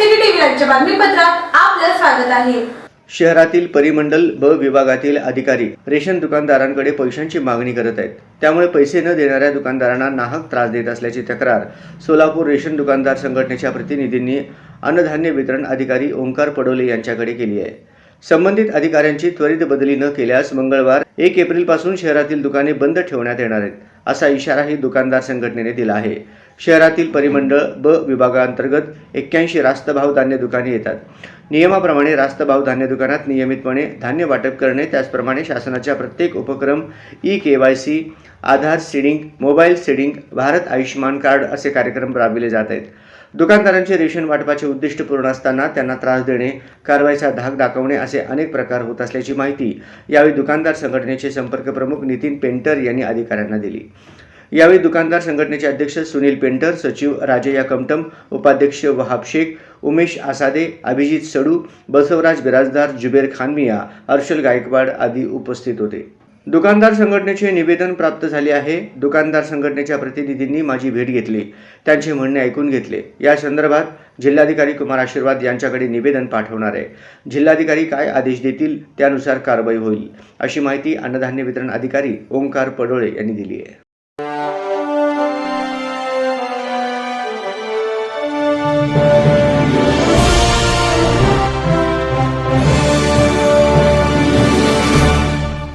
न्यूजात आपलं स्वागत आहे. शहरातील परिमंडल ब विभागातील अधिकारी रेशन दुकानदारांकडे पैशांची मागणी करत आहेत. त्यामुळे पैसे न देणाऱ्या दुकानदारांना नाहक त्रास देत असल्याची तक्रार सोलापूर रेशन दुकानदार संघटनेच्या प्रतिनिधींनी अन्नधान्य वितरण अधिकारी ओंकार पडोले यांच्याकडे केली आहे. संबंधित अधिकाऱ्यांची त्वरित बदली न केल्यास मंगळवार एक एप्रिलपासून शहरातील दुकाने बंद ठेवण्यात येणार आहेत असा इशाराही दुकानदार संघटनेने दिला आहे. शहरातील परिमंडळ ब विभागांतर्गत एक्क्याऐंशी रास्त भाव धान्य दुकाने येतात. नियमाप्रमाणे रास्त भाव धान्य दुकानात नियमितपणे धान्य वाटप करणे त्याचप्रमाणे शासनाच्या प्रत्येक उपक्रम E K Y C Aadhaar seeding mobile seeding Bharat Ayushman card असे कार्यक्रम राबविले जात आहेत. दुकानदारांचे रेशन वाटपाचे उद्दिष्ट पूर्ण असताना त्यांना त्रास देणे कारवाईचा धाक दाखवणे असे अनेक प्रकार होत असल्याची माहिती यावेळी दुकानदार संघटनेचे संपर्क प्रमुख नितीन पेंटर यांनी अधिकाऱ्यांना दिली. यावेळी दुकानदार संघटनेचे अध्यक्ष सुनील पेंटर सचिव राजया कमटम उपाध्यक्ष वहाब शेख उमेश आसादे अभिजित सडू बसवराज बिराजदार जुबेर खानमिया हर्षल गायकवाड आदी उपस्थित होते. दुकानदार संघटनेचे निवेदन प्राप्त झाले आहे. दुकानदार संघटनेच्या प्रतिनिधींनी माझी भेट घेतली. त्यांचे म्हणणे ऐकून घेतले. या संदर्भात जिल्हाधिकारी कुमार आशीर्वाद यांच्याकडे निवेदन पाठवणार आहे. जिल्हाधिकारी काय आदेश देतील त्यानुसार कारवाई होईल अशी माहिती अन्नधान्य वितरण अधिकारी ओंकार पडोळे यांनी दिली आहे.